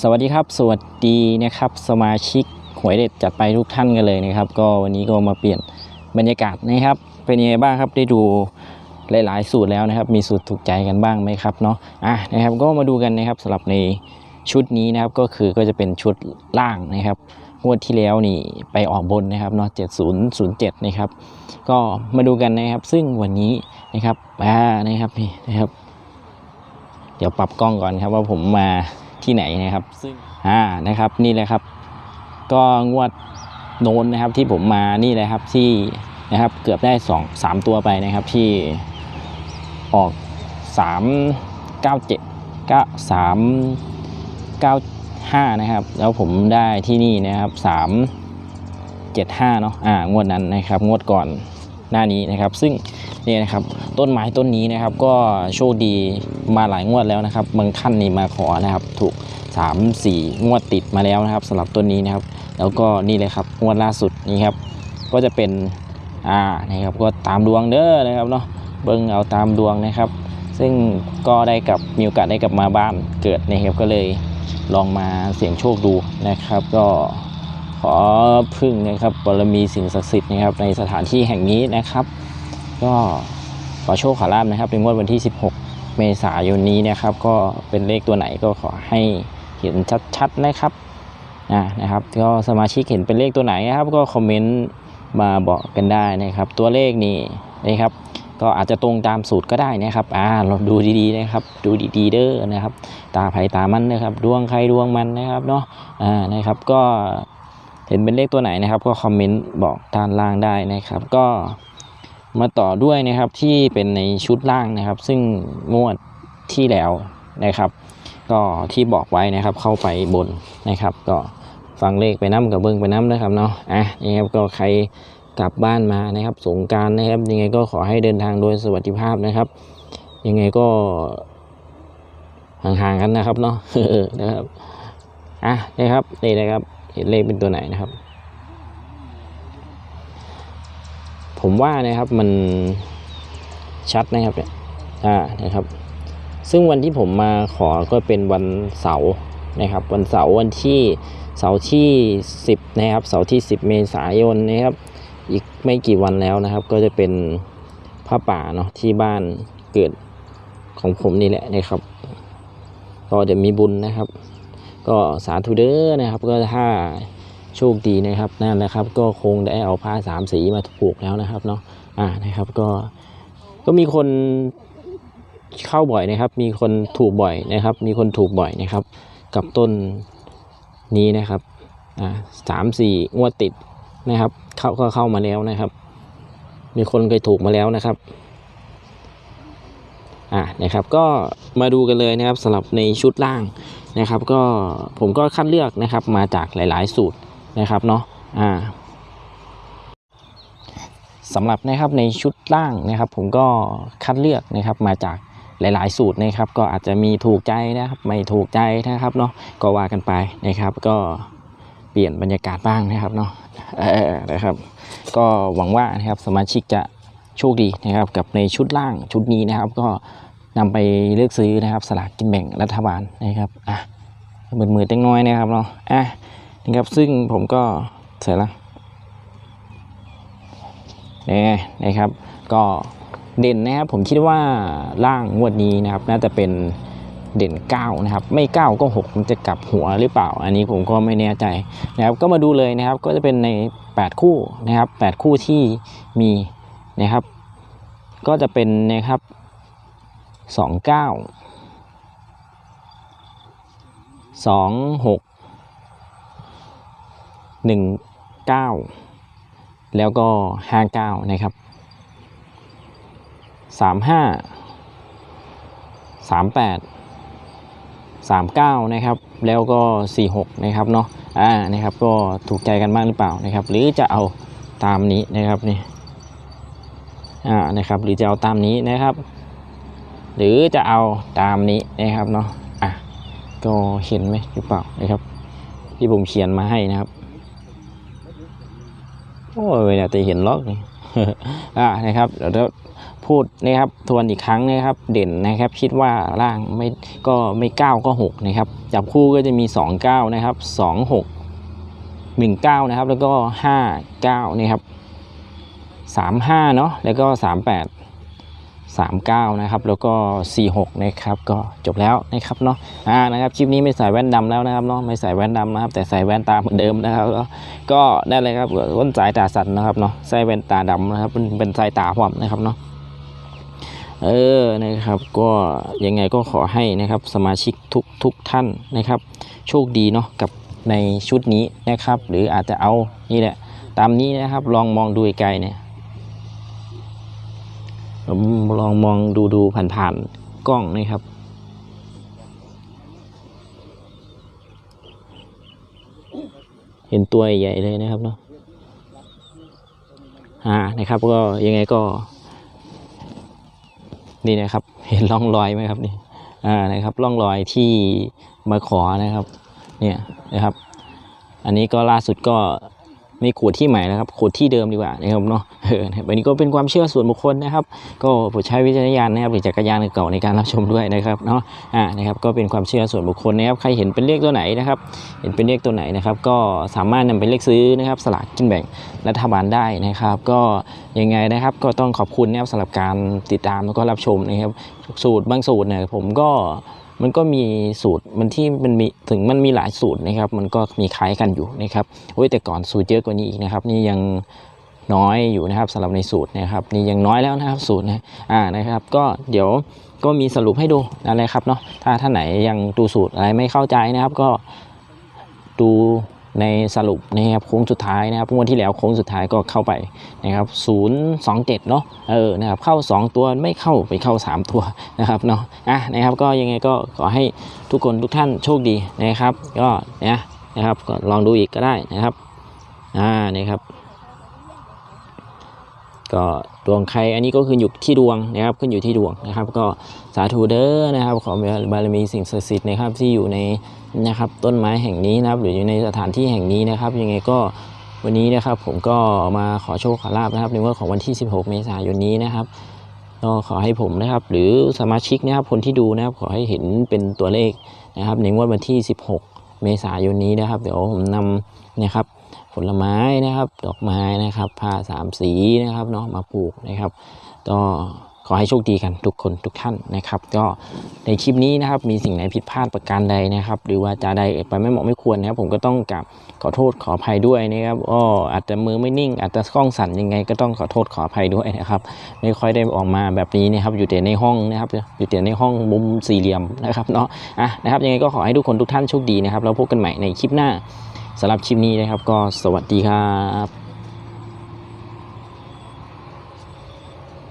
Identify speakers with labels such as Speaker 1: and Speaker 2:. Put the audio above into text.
Speaker 1: สวัสดีครับ สวัสดีนะครับ สมาชิกหวยเด็ดจัดไปทุกท่านกันเลยนะครับ ก็วันนี้ก็มาเปลี่ยนบรรยากาศนะครับ เป็นยังไงบ้างครับได้ดูหลาย ๆ สูตรแล้วนะครับ มีสูตรถูกใจกันบ้างไหมครับเนาะอะนะครับก็มาดูกันนะครับสำหรับในชุดนี้นะครับก็คือก็จะเป็นชุดล่างนะครับงวดที่แล้วนี่ไปออกบนนะครับเนาะ7007นะครับก็มาดูกันนะครับซึ่งวันนี้นะครับอ่านะครับนี่นะครับ เดี๋ยวปรับกล้องก่อนครับว่าผมมา ที่ไหนนะครับซึ่งอ่านะครับนี่แหละครับ ก็งวดโน้นนะครับที่ผมมานี่เลยครับที่นะครับเกือบได้สองสามตัวไปนะครับที่ออกสามเก้าเจ็ดเก้าสามเก้าห้านะครับ แล้วผมได้ที่นี่นะครับสามเจ็ดห้าเนาะอ่างวดนั้นนะครับ งวดก่อน หน้านี้นะครับ ซึ่งนี่นะครับต้นไม้ต้นนี้นะครับ ก็โชคดีมาหลายงวดแล้วนะครับบางท่านนี่มาขอนะครับ ถูก 3 4 งวดติดมาแล้วนะครับสำหรับต้นนี้นะครับ แล้วก็นี่เลยครับงวดล่าสุดนี้ครับ ก็จะเป็นอ่านะครับก็ตามดวงเด้อนะครับเนาะเบิ่งเอาตามดวงนะครับ ซึ่งก็ได้กลับมีโอกาสได้กลับมาบ้านเกิดนะครับก็เลยลองมาเสี่ยงโชคดูนะครับ ก็ ขอพึ่งนะครับบารมีสิ่งศักดิ์สิทธิ์นะครับในสถานที่แห่งนี้นะครับ ก็ขอโชคขอลาบนะครับในงวดวันที่ 16 เมษายนนี้นะครับ ก็เป็นเลขตัวไหนก็ขอให้เห็นชัดๆนะครับอ่านะครับ ก็สมาชิกเห็นเป็นเลขตัวไหนนะครับ ก็คอมเมนต์มาบอกกันได้นะครับ ตัวเลขนี่นะครับ ก็อาจจะตรงตามสูตรก็ได้นะครับอ่าเราดูดีๆนะครับ ดูดีๆเด้อนะครับ ตาไผ่ตามันนะครับ ดวงใครดวงมันนะครับเนาะอ่านะครับก็ เห็นเป็นเลขตัวไหนนะครับ ก็คอมเมนต์บอกด้านล่างได้นะครับ ก็มาต่อด้วยนะครับที่เป็นในชุดล่างนะครับ ซึ่งงวดที่แล้วนะครับ ก็ที่บอกไว้นะครับเข้าไปบนนะครับ ก็ฟังเลขไปน้ำกับเบิ้งไปน้ำนะครับเนาะอะนี่ครับก็ใครกลับบ้านมานะครับสงการนะครับ ยังไงก็ขอให้เดินทางโดยสวัสดิภาพนะครับ ยังไงก็ห่างๆกันนะครับเนาะนะครับอะนี่ครับนี่นะครับ เห็นเลขเป็นตัวไหนนะครับ ผมว่านะครับมันชัดนะครับเนี่ยอ่านะครับ ซึ่งวันที่ผมมาขอก็เป็นวันเสาร์นะครับ วันเสาร์วันที่เสาร์ที่ 10 นะครับ เสาร์ที่ 10 เมษายนนะครับ อีกไม่กี่วันแล้วนะครับ ก็จะเป็นผ้าป่าเนาะที่บ้านเกิดของผมนี่แหละนะครับ ก็จะมีบุญนะครับ ก็สาธุเด้อนะครับ ก็ถ้าโชคดีนะครับนั่นแหละครับ ก็คงได้เอาผ้าสามสีมาผูกแล้วนะครับเนาะอ่านะครับก็ก็มีคนเข้าบ่อยนะครับ มีคนถูกบ่อยนะครับ มีคนถูกบ่อยนะครับ กับต้นนี้นะครับอ่าสามสี่งวดติดนะครับ เข้าก็เข้ามาแล้วนะครับ มีคนเคยถูกมาแล้วนะครับอ่านะครับก็มาดูกันเลยนะครับสำหรับในชุดล่าง นะครับ ก็ผมก็คัดเลือกนะครับมาจากหลาย ๆ สูตรนะครับเนาะอ่าสำหรับนะครับในชุดล่างนะครับ ผมก็คัดเลือกนะครับมาจากหลาย ๆ สูตรนะครับ ก็อาจจะมีถูกใจนะครับ ไม่ถูกใจนะครับเนาะก็ว่ากันไปนะครับ ก็เปลี่ยนบรรยากาศบ้างนะครับเนาะนะครับ ก็หวังว่านะครับสมาชิกจะโชคดีนะครับกับในชุดล่างชุดนี้นะครับ ก็ นำไปเลือกซื้อนะครับสลากกินแบ่งรัฐบาลนะครับอะมือๆเต็งน้อยนะครับเนาะอะนะครับซึ่งผมก็เสร็จแล้วนี่นะครับ ก็เด่นนะครับผมคิดว่าล่างงวดนี้นะครับ น่าจะเป็นเด่น 9 นะครับ ไม่ 9 ก็6มันจะกลับหัวหรือเปล่า อันนี้ผมก็ไม่แน่ใจนะครับ ก็มาดูเลยนะครับ ก็จะเป็นใน 8 คู่นะครับ 8 คู่ที่มีนะครับ ก็จะเป็นนะครับ 29 26หกหนึ่งเก้าแล้วก็ห้าเก้านะครับสามห้าสามแปดสามเก้านะครับ แล้วก็สี่หกนะครับเนาะอ่านะครับก็ถูกใจกันบ้างหรือเปล่านะครับ หรือจะเอาตามนี้นะครับนี่อ่านะครับ หรือจะเอาตามนี้นะครับ หรือจะเอาตามนี้นะครับเนาะอะก็เห็นไหมหรือเปล่านะครับ ที่ผมเขียนมาให้นะครับโอ้ยเนี่ยแต่เห็นล็อกนี่อ่านะครับเดี๋ยวพูดนะครับทวนอีกครั้งนะครับ เด่นนะครับ คิดว่าล่างไม่ก็ไม่เก้าก็หกนะครับจับคู่ก็จะมีสองเก้านะครับสองหกหนึ่งเก้านะครับ แล้วก็ห้าเก้านะครับสามห้าเนาะแล้วก็สามแปด สามเก้านะครับ แล้วก็สี่หกนะครับ ก็จบแล้วนะครับเนาะอ่านะครับคลิปนี้ไม่ใส่แว่นดำแล้วนะครับเนาะไม่ใส่แว่นดำนะครับ แต่ใส่แว่นตาเหมือนเดิมนะครับก็ได้เลยครับต้นสายตาสัตว์นะครับเนาะใส่แว่นตาดำนะครับเป็นเป็นสายตาพร้อมนะครับเนาะเออนะครับก็ยังไงก็ขอให้นะครับสมาชิกทุกทุกท่านนะครับ โชคดีเนาะกับในชุดนี้นะครับ หรืออาจจะเอานี่แหละตามนี้นะครับลองมองดูไกลเนี่ย ผมลองมองดูดูผ่านๆกล้องนะครับ เห็นตัวใหญ่เลยนะครับเนาะอ่านะครับก็ยังไงก็ นี่นะครับ เห็นร่องรอยไหมครับนี่อ่านะครับร่องรอยที่มาขอนะครับ เนี่ยนะครับ อันนี้ก็ล่าสุดก็ ไม่ขวดที่ใหม่นะครับขวดที่เดิมดีกว่านะครับเนาะเออนะครับนนี้ก็เป็นความเชื่อส่วนบุคคลนะครับ ก็โปรดใช้วิจารณญาณนะครับหรือจักรยานเก่าในการรับชมด้วยนะครับเนาะอ่านะครับก็เป็นความเชื่อส่วนบุคคลนะครับใครเห็นเป็นเลขตัวไหนนะครับ เห็นเป็นเลขตัวไหนนะครับ ก็สามารถนำไปเลขซื้อนะครับสลากกินแบ่งรัฐบาลได้นะครับ ก็ยังไงนะครับก็ต้องขอบคุณนะครับสำหรับการติดตามแล้วก็รับชมนะครับสูตรบางสูตรเนี่ยผมก็ มันก็มีสูตรมันที่มันมีถึงมันมีหลายสูตรนะครับ มันก็มีคล้ายกันอยู่นะครับโอ้ยแต่ก่อนสูตรเยอะกว่านี้อีกนะครับ นี่ยังน้อยอยู่นะครับสำหรับในสูตรนะครับ นี่ยังน้อยแล้วนะครับสูตรนะอ่านะครับ ก็เดี๋ยวก็มีสรุปให้ดูอะไรครับเนาะถ้าท่านไหนยังดูสูตรอะไรไม่เข้าใจนะครับ ก็ดู ในสรุปนะครับโค้งสุดท้ายนะครับงวดที่แล้วโค้งสุดท้ายก็เข้าไปนะครับ027เนาะเออนะครับเข้า 2 ตัวไม่เข้าไปเข้า 3 ตัวนะครับเนาะอะนะครับก็ยังไงก็ขอให้ทุกคนทุกท่านโชคดีนะครับ ก็เนี่ยนะครับก็ลองดูอีกก็ได้นะครับอ่านี่ครับ ก็ดวงใครอันนี้ก็คืออยู่ที่ดวงนะครับขึ้นอยู่ที่ดวงนะครับ ก็สาธุเด้อนะครับขอบารมีสิ่งศักดิ์สิทธิ์นะครับที่อยู่ในนะครับต้นไม้แห่งนี้นะครับ หรืออยู่ในสถานที่แห่งนี้นะครับ ยังไงก็วันนี้นะครับผมก็มาขอโชคขอลาบนะครับในงวดของวันที่ 16 เมษายนนี้นะครับก็ขอให้ผมนะครับ หรือสมาชิกนะครับคนที่ดูนะครับขอให้เห็นเป็นตัวเลขนะครับในงวดวันที่ 16 เมษายนนี้นะครับ เดี๋ยวผมนำนะครับ ผลไม้นะครับ ดอกไม้นะครับผ้าสามสีนะครับเนาะมาปลูกนะครับก็ขอให้โชคดีกันทุกคนทุกท่านนะครับ ก็ในคลิปนี้นะครับมีสิ่งไหนผิดพลาดประการใดนะครับ หรือว่าจะใดไปไม่เหมาะไม่ควรนะครับ ผมก็ต้องกราบขอโทษขออภัยด้วยนะครับอ้ออาจจะมือไม่นิ่ง อาจจะกล้องสั่นยังไง ก็ต้องขอโทษขออภัยด้วยนะครับ ไม่ค่อยได้ออกมาแบบนี้นะครับ อยู่แต่ในห้องนะครับ อยู่แต่ในห้องมุมสี่เหลี่ยมนะครับเนาะอะนะครับยังไงก็ขอให้ทุกคนทุกท่านโชคดีนะครับแล้วพบกันใหม่ในคลิปหน้า สำหรับคลิปนี้นะครับ ก็สวัสดีครับ